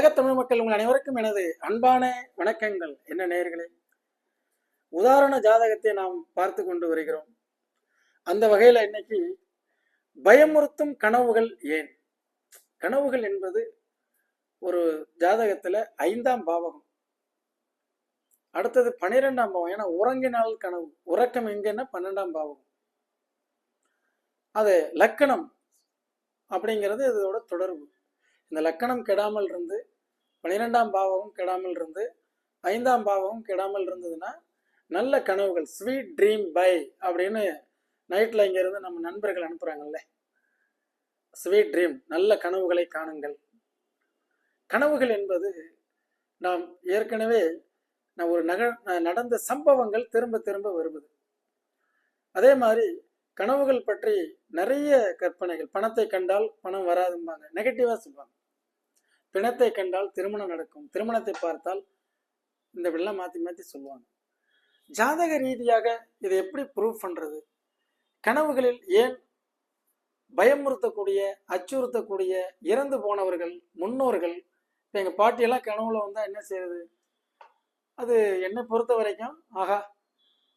உலகத்தமிழ் மக்கள் உங்கள் அனைவருக்கும் எனது அன்பான வணக்கங்கள். என்ன நேயர்களே? உதாரண ஜாதகத்தை நாம் பார்த்து கொண்டு வருகிறோம். அந்த வகையில் இன்னைக்கு பயமுறுத்தும் கனவுகள் ஏன்? கனவுகள் என்பது ஒரு ஜாதகத்தில் ஐந்தாம் பாவகம். அடுத்தது பன்னிரெண்டாம் பாவம் ஏன்னா உறங்கினால் கனவு. உறக்கம் எங்கன்னா பன்னெண்டாம் பாவகம். அது லக்கணம் அப்படிங்கிறது இதோட தொடர்பு. இந்த லக்கணம் கெடாமல் இருந்து பன்னிரெண்டாம் பாவமும் கெடாமல் இருந்து ஐந்தாம் பாவமும் கெடாமல் இருந்ததுன்னா நல்ல கனவுகள் ஸ்வீட் ட்ரீம் பை அப்படின்னு நைட்டில் இங்கேருந்து நம்ம நண்பர்கள் அனுப்புகிறாங்கல்ல ஸ்வீட் ட்ரீம் நல்ல கனவுகளை காணுங்கள். கனவுகள் என்பது நாம் ஏற்கனவே நான் ஒரு நக நடந்த சம்பவங்கள் திரும்ப திரும்ப வருவது. அதே மாதிரி கனவுகள் பற்றி நிறைய கற்பனைகள் பணத்தை கண்டால் பணம் வராதும்பாங்க. நெகட்டிவாக சொல்லுவாங்க. பிணத்தை கண்டால் திருமணம் நடக்கும். திருமணத்தை பார்த்தால் இந்த வெள்ளம் மாற்றி மாற்றி சொல்லுவாங்க. ஜாதக ரீதியாக இதை எப்படி ப்ரூவ் பண்ணுறது கனவுகளில் ஏன் பயமுறுத்தக்கூடிய அச்சுறுத்தக்கூடிய இறந்து போனவர்கள் முன்னோர்கள் இப்போ எங்கள் பாட்டியெல்லாம் கனவுல வந்தால் என்ன செய்யறது அது என்னை பொறுத்த வரைக்கும் ஆகா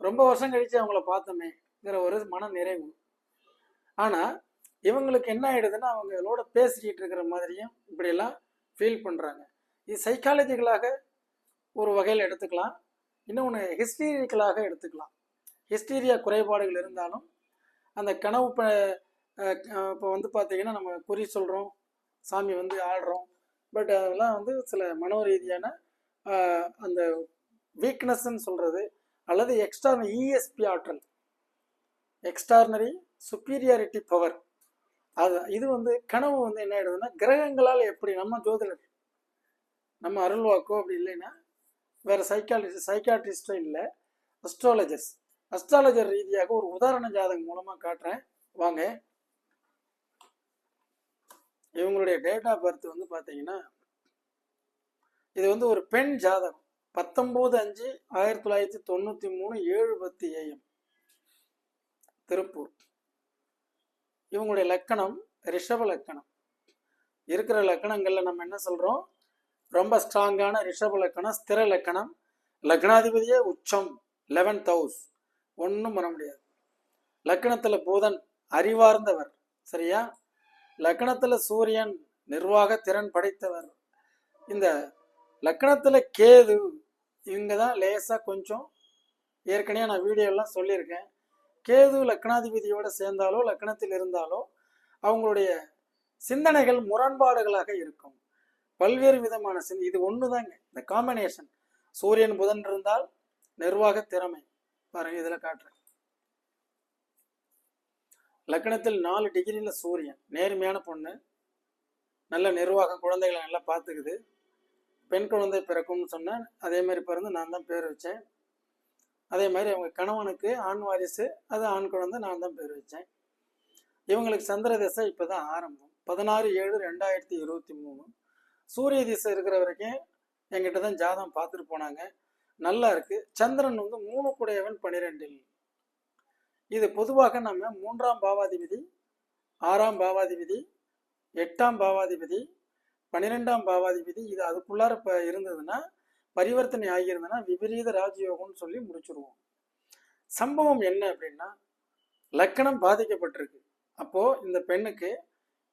ரொம்ப வருஷம் கழித்து அவங்கள பார்த்தோமேங்கிற ஒரு மன நிறைவு. ஆனால் இவங்களுக்கு என்ன ஆயிடுதுன்னா அவங்களோட பேசிக்கிட்டு இருக்கிற மாதிரியும் இப்படியெல்லாம் ஃபீல் பண்ணுறாங்க இது சைக்காலஜிக்கலாக ஒரு வகையில் எடுத்துக்கலாம். இன்னொன்று ஹிஸ்டீரிக்கலாக எடுத்துக்கலாம். ஹிஸ்டீரியா குறைபாடுகள் இருந்தாலும் அந்த கனவு ப இப்போ வந்து பார்த்தீங்கன்னா நம்ம குறி சொல்கிறோம் சாமி வந்து ஆடுறோம் பட் அதெல்லாம் வந்து சில மனோ ரீதியான அந்த வீக்னஸ்ன்னு சொல்கிறது அல்லது எக்ஸ்டார்னரி இஎஸ்பி ஆற்றல். எக்ஸ்டார்னரி சுப்பீரியாரிட்டி பவர் அது இது வந்து கனவு வந்து என்ன ஆயிடுதுன்னா கிரகங்களால் எப்படி நம்ம ஜோதிடர் நம்ம அருள்வாக்கோ அப்படி இல்லைன்னா வேற சைக்காலஜிஸ்ட் சைக்காட்ரிஸ்டோ இல்லை அஸ்ட்ராலஜர்ஸ் அஸ்ட்ராலஜர் ரீதியாக ஒரு உதாரண ஜாதகம் மூலமாக காட்டுறேன். வாங்க. இவங்களுடைய டேட் ஆஃப் பர்த் வந்து பார்த்தீங்கன்னா இது வந்து ஒரு பெண் ஜாதகம். பத்தொம்போது அஞ்சு ஆயிரத்தி தொள்ளாயிரத்தி தொண்ணூற்றி மூணு ஏழு பத்து ஏஎம் திருப்பூர். இவங்களுடைய லக்கணம் ரிஷப லக்கணம். இருக்கிற லக்கணங்களில் நம்ம என்ன சொல்கிறோம் ரொம்ப ஸ்ட்ராங்கான ரிஷப லக்கணம் ஸ்திர லக்கணம். லக்னாதிபதியே உச்சம் லெவன்த் ஹவுஸ் ஒன்றும் பண்ண முடியாது. லக்கணத்தில் புதன் அறிவார்ந்தவர். சரியா? லக்கணத்தில் சூரியன் நிர்வாக திறன் படைத்தவர். இந்த லக்கணத்தில் கேது இவங்க தான் லேசாக கொஞ்சம் ஏற்கனவே நான் வீடியோலாம் சொல்லியிருக்கேன். கேது லக்னாதிபதியோட சேர்ந்தாலோ லக்னத்தில் இருந்தாலோ அவங்களுடைய சிந்தனைகள் முரண்பாடுகளாக இருக்கும். பல்வேறு விதமான சிந்த இது ஒன்று தாங்க இந்த காம்பினேஷன் சூரியன் புதன் இருந்தால் நிர்வாக திறமை. பாருங்க இதில் காட்டுறேன். லக்னத்தில் நாலு டிகிரியில் சூரியன். நேர்மையான பொண்ணு. நல்ல நிர்வாகம் குழந்தைகளை நல்லா பார்த்துக்குது. பெண் குழந்தை பிறக்கும்னு சொன்னேன். அதே மாதிரி பிறந்து நான் தான் பேர் வச்சேன். அதே மாதிரி அவங்க கணவனுக்கு ஆண் வாரிசு அது ஆண் குழந்தை நான் தான் பேர் வச்சேன். இவங்களுக்கு சந்திர திசை இப்போ தான் ஆரம்பம். பதினாறு ஏழு ரெண்டாயிரத்தி இருபத்தி மூணு. சூரிய திசை இருக்கிற வரைக்கும் எங்கிட்ட தான் ஜாதகம் பார்த்துட்டு போனாங்க. நல்லா இருக்கு. சந்திரன் வந்து மூணு குடையவன் பனிரெண்டில். இது பொதுவாக நம்ம மூன்றாம் பாவாதிபதி ஆறாம் பாவாதிபதி எட்டாம் பாவாதிபதி பன்னிரெண்டாம் பாவாதிபதி இது அதுக்குள்ளார இப்போ இருந்ததுன்னா பரிவர்த்தனை ஆகியிருந்ததுன்னா விபரீத ராஜயோகம்னு சொல்லி முடிச்சிருவோம். சம்பவம் என்ன அப்படின்னா லக்கணம் பாதிக்கப்பட்டிருக்கு. அப்போ இந்த பெண்ணுக்கு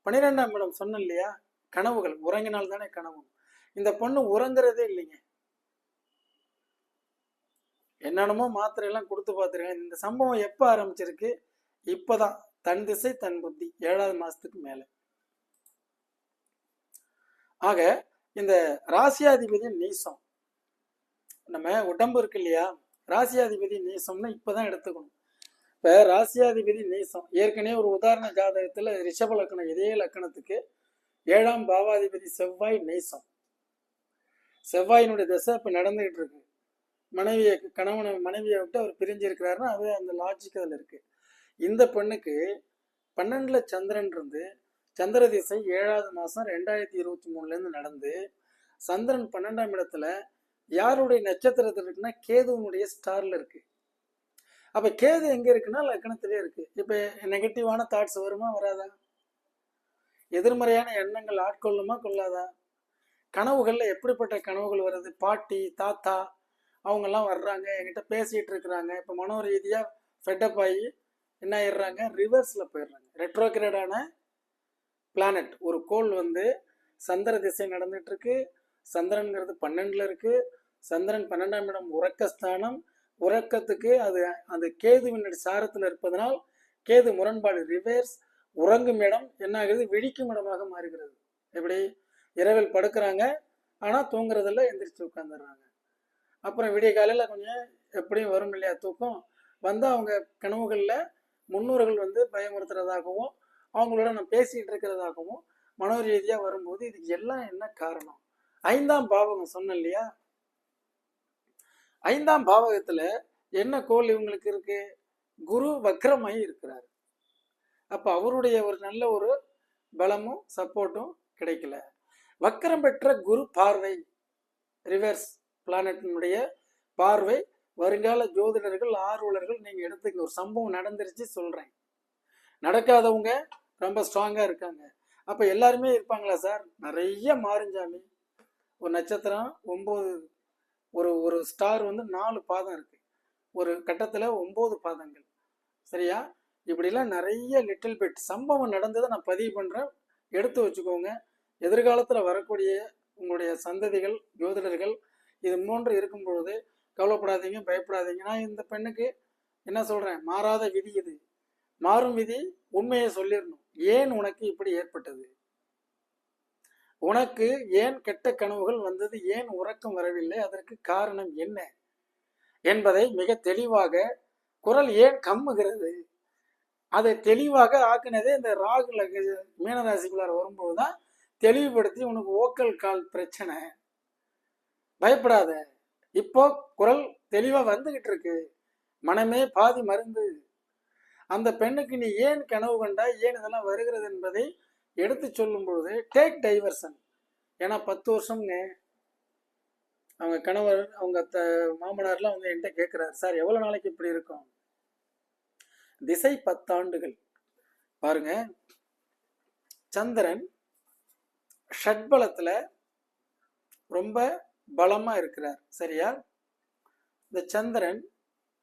பன்னிரெண்டாம் இடம் சொன்னேன் இல்லையா? கனவுகள் உறங்கினால் தானே கனவு. இந்த பொண்ணு உறங்குறதே இல்லைங்க. என்னென்னமோ மாத்திரை எல்லாம் கொடுத்து பார்த்துருக்கேன். இந்த சம்பவம் எப்போ ஆரம்பிச்சிருக்கு? இப்போதான். தன் திசை தன் புத்தி. ஏழாவது மாசத்துக்கு மேலே. ஆக இந்த ராசியாதிபதி நீசம். நம்ம உடம்பு இருக்கு இல்லையா? ராசியாதிபதி நீசம்னு இப்பதான் எடுத்துக்கணும். இப்ப ராசியாதிபதி நீசம். ஏற்கனவே ஒரு உதாரண ஜாதகத்துல ரிஷப லக்கணம் இதே லக்கணத்துக்கு ஏழாம் பாவாதிபதி செவ்வாய் நீசம். செவ்வாயினுடைய திசை இப்ப நடந்துகிட்டு இருக்கு. மனைவியை கணவனை மனைவியை விட்டு அவர் பிரிஞ்சிருக்கிறாருன்னா அது அந்த லாஜிக் அதில் இருக்கு. இந்த பெண்ணுக்கு பன்னெண்டுல சந்திரன் இருந்து சந்திர திசை ஏழாவது மாசம் ரெண்டாயிரத்தி இருபத்தி மூணுல இருந்து நடந்து சந்திரன் பன்னெண்டாம் இடத்துல யாருடைய நட்சத்திரத்தில் இருக்குன்னா கேதுவனுடைய ஸ்டாரில் இருக்கு. அப்போ கேது எங்கே இருக்குன்னா லக்னத்திலே இருக்கு. இப்போ நெகட்டிவான தாட்ஸ் வருமா வராதா? எதிர்மறையான எண்ணங்கள் ஆட்கொள்ளுமா கொள்ளாதா? கனவுகளில் எப்படிப்பட்ட கனவுகள் வருது? பாட்டி தாத்தா அவங்கெல்லாம் வர்றாங்க என்கிட்ட பேசிகிட்டு இருக்கிறாங்க. இப்போ மனோ ரீதியாக ஃபெட்டப் ஆகி என்ன ஆயிடுறாங்க? ரிவர்ஸில் போயிடுறாங்க. ரெட்ரோகிரேடான பிளானட் ஒரு கோள் வந்து சந்திர திசை நடந்துட்டு இருக்கு. சந்திரன்கிறது பன்னெண்டுல இருக்குது சந்திரன் பன்னெண்டாம் இடம் உறக்கஸ்தானம். உறக்கத்துக்கு அது அந்த கேதுவினுடைய சாரத்தில் இருப்பதனால் கேது முரண்பாடு ரிவேர்ஸ் உறங்கும் இடம் என்ன ஆகுது விழிக்கும் இடமாக மாறுகிறது. எப்படி? இரவில் படுக்கிறாங்க. ஆனால் தூங்குறதில்ல எந்திரிச்சு உட்காந்துடுறாங்க அப்புறம் விடிய காலையில் கொஞ்சம் எப்படியும் வரும் இல்லையா தூக்கம்? வந்து அவங்க கனவுகளில் முன்னோர்கள் வந்து பயமுறுத்துறதாகவும் அவங்களோட நான் பேசிகிட்டு இருக்கிறதாகவும் மனோ ரீதியாக வரும்போது இதுக்கு எல்லாம் என்ன காரணம்? ஐந்தாம் பாவகம் சொன்னேன் இல்லையா? ஐந்தாம் பாவகத்தில் என்ன கோல் இவங்களுக்கு இருக்கு? குரு வக்ரமாயி இருக்கிறார். அப்போ அவருடைய ஒரு நல்ல ஒரு பலமும் சப்போர்ட்டும் கிடைக்கல. வக்கரம் பெற்ற குரு பார்வை ரிவர்ஸ் பிளானட்டினுடைய பார்வை வருங்கால ஜோதிடர்கள் ஆர்வலர்கள் நீங்கள் எடுத்துக்க ஒரு சம்பவம் நடந்துருச்சு சொல்கிறேன் நடக்காதவங்க ரொம்ப ஸ்ட்ராங்காக இருக்காங்க. அப்போ எல்லாருமே இருப்பாங்களா சார்? நிறைய மாறுஞ்சாமி. ஒரு நட்சத்திரம் ஒம்பது ஒரு ஒரு ஸ்டார் வந்து நாலு பாதம் இருக்கு. ஒரு கட்டத்தில் ஒம்பது பாதங்கள். சரியா? இப்படிலாம் நிறைய லிட்டில் பிட் சம்பவம் நடந்ததை நான் பதிவு பண்ணுறேன் எடுத்து வச்சுக்கோங்க. எதிர்காலத்தில் வரக்கூடிய உங்களுடைய சந்ததிகள் ஜோதிடர்கள் இது மூன்று இருக்கும் பொழுது கவலைப்படாதீங்க பயப்படாதீங்க. நான் இந்த பெண்ணுக்கு என்ன சொல்கிறேன் மாறாத விதி இது. மாறும் விதி உண்மையை சொல்லிடணும். ஏன் உனக்கு இப்படி ஏற்பட்டது? உனக்கு ஏன் கெட்ட கனவுகள் வந்தது? ஏன் உறக்கம் வரவில்லை? அதற்கு காரணம் என்ன? என்பதை மிக தெளிவாக குரல் ஏன் கம்முகிறது? அதை தெளிவாக ஆக்குனதே இந்த ராகுல மீனராசிக்குள்ளார வரும்போதுதான் தெளிவுபடுத்தி உனக்கு ஓக்கல் கால் பிரச்சனை. பயப்படாத. இப்போ குரல் தெளிவாக வந்துகிட்டு இருக்கு மனமே பாதி மருந்து. அந்த பெண்ணுக்கு நீ ஏன் கனவு கண்டா ஏன் இதெல்லாம் வருகிறது என்பதை எடுத்து சொல்லும் பொழுது டேக் டைவர்சன் ஏன்னா பத்து வருஷம்ங்க அவங்க கணவர் அவங்க த மாமனார்லாம் வந்து என்கிட்ட கேட்குறாரு சார் எவ்வளோ நாளைக்கு இப்படி இருக்கும்? திசை பத்தாண்டுகள். பாருங்க. சந்திரன் ஷட்பலத்தில் ரொம்ப பலமாக இருக்கிறார். சரியா? இந்த சந்திரன்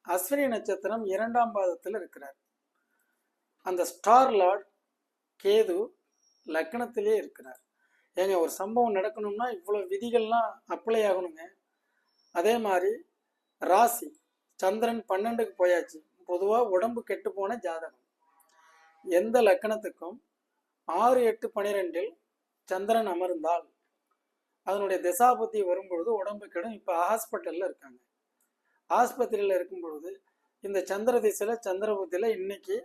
அஸ்வினி நட்சத்திரம் இரண்டாம் பாதத்தில் இருக்கிறார். அந்த ஸ்டார் லார்ட் கேது லக்னத்திலே இருக்கிறார். ஏங்க ஒரு சம்பவம் நடக்கணும்னா இவ்வளோ விதிகள்லாம் அப்ளை ஆகணுங்க. அதே மாதிரி ராசி சந்திரன் பன்னெண்டுக்கு போயாச்சு. பொதுவாக உடம்பு கெட்டு போன ஜாதகம். எந்த லக்கணத்துக்கும் ஆறு எட்டு பனிரெண்டில் சந்திரன் அமர்ந்தால் அதனுடைய திசாபுத்தி வரும்பொழுது உடம்பு கெடும். இப்போ ஹாஸ்பிட்டலில் இருக்காங்க. ஆஸ்பத்திரியில் இருக்கும் பொழுது இந்த சந்திர திசையில் சந்திர புத்தியில் இன்னைக்கு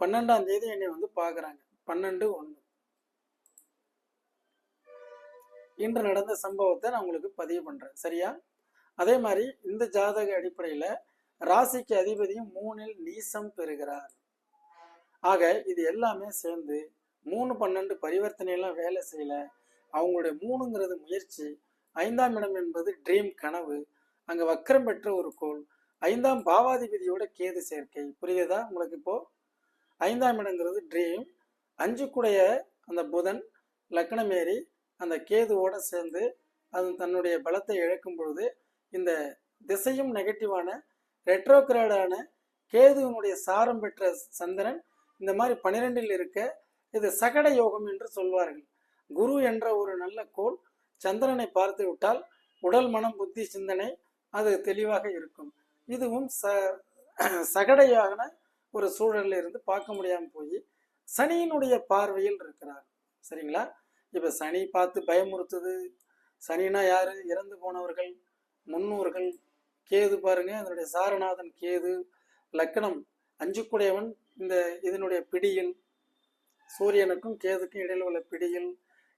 பன்னெண்டாம் தேதி என்னை வந்து பார்க்குறாங்க. பன்னெண்டு ஒன்று இன்று நடந்த சம்பவத்தை நான் உங்களுக்கு பதிவு பண்ணுறேன் சரியா? அதே மாதிரி இந்த ஜாதக அடிப்படையில் ராசிக்கு அதிபதியும் மூணில் நீசம் பெறுகிறார். ஆக இது எல்லாமே சேர்ந்து மூணு பன்னெண்டு பரிவர்த்தனை எல்லாம் வேலை செய்யல. அவங்களுடைய மூணுங்கிறது முயற்சி. ஐந்தாம் இடம் என்பது ட்ரீம் கனவு. அங்கே வக்கரம் பெற்ற ஒரு கோள். ஐந்தாம் பாவாதிபதியோட கேது சேர்க்கை. புரியுதா உங்களுக்கு இப்போ? ஐந்தாம் இடங்கிறது ட்ரீம் அஞ்சுக்குடைய அந்த புதன் லக்னமேரி அந்த கேதுவோட சேர்ந்து அது தன்னுடைய பலத்தை இழக்கும் பொழுது இந்த திசையும் நெகட்டிவான ரெட்ரோகிராடான கேதுவினுடைய சாரம் பெற்ற சந்திரன் இந்த மாதிரி பனிரெண்டில் இருக்க இது சகட யோகம் என்று சொல்வார்கள். குரு என்ற ஒரு நல்ல கோள் சந்திரனை பார்த்து விட்டால் உடல் மனம் புத்தி சிந்தனை அது தெளிவாக இருக்கும். இதுவும் ச சகடையான ஒரு சூழலில் இருந்து பார்க்க முடியாமல் போய் சனியினுடைய பார்வையில் இருக்கிறார். சரிங்களா? இப்போ சனி பார்த்து பயமுறுத்துது சனினா யாரு? இறந்து போனவர்கள் முன்னோர்கள். கேது பாருங்க அதனுடைய சாரநாதன் கேது. லக்கணம் அஞ்சுக்குடையவன். இந்த இதனுடைய பிடியில் சூரியனுக்கும் கேதுக்கும் இடையில் உள்ள பிடியில்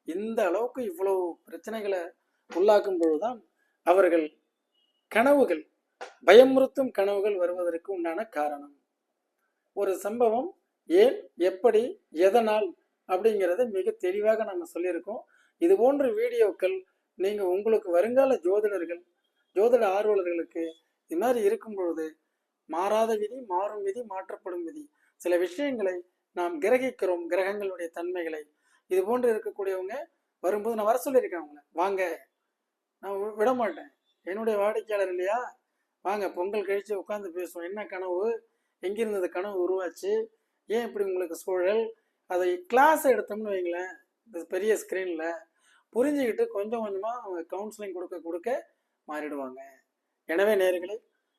இந்த அளவுக்கு இவ்வளவு பிரச்சனைகளை உள்ளாக்கும் பொழுதுதான் அவர்கள் கனவுகள் பயமுறுத்தும் கனவுகள் வருவதற்கு உண்டான காரணம். ஒரு சம்பவம் ஏன் எப்படி எதனால் அப்படிங்கிறத மிக தெளிவாக நம்ம சொல்லியிருக்கோம். இது போன்ற வீடியோக்கள் நீங்கள் உங்களுக்கு வருங்கால ஜோதிடர்கள் ஜோதிட ஆர்வலர்களுக்கு இது மாதிரி இருக்கும் பொழுது மாறாத விதி மாறும் விதி மாற்றப்படும் விதி. சில விஷயங்களை நாம் கிரகிக்கிறோம் கிரகங்களுடைய தன்மைகளை. இது போன்று இருக்கக்கூடியவங்க வரும்போது நான் வர சொல்லியிருக்கேன் அவங்கள. வாங்க. நான் விட மாட்டேன். என்னுடைய வாடிக்கையாளர் இல்லையா? வாங்க பொங்கல் கழித்து உட்காந்து பேசுவோம். என்ன கனவு? எங்கிருந்தது கனவு உருவாச்சு? ஏன் இப்படி உங்களுக்கு சூழல்? அதை கிளாஸ் எடுத்தோம்னு வைங்களேன் இந்த பெரிய ஸ்க்ரீனில் புரிஞ்சுக்கிட்டு கொஞ்சம் கொஞ்சமாக அவங்க கவுன்சிலிங் கொடுக்க கொடுக்க மாறிடுவாங்க. எனவே நேர்களே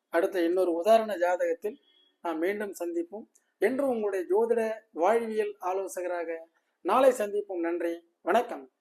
அடுத்த இன்னொரு உதாரண ஜாதகத்தில் நாம் மீண்டும் சந்திப்போம். என்று உங்களுடைய ஜோதிட வாழ்வியல் ஆலோசகராக நாளை சந்திப்போம். நன்றி வணக்கம்.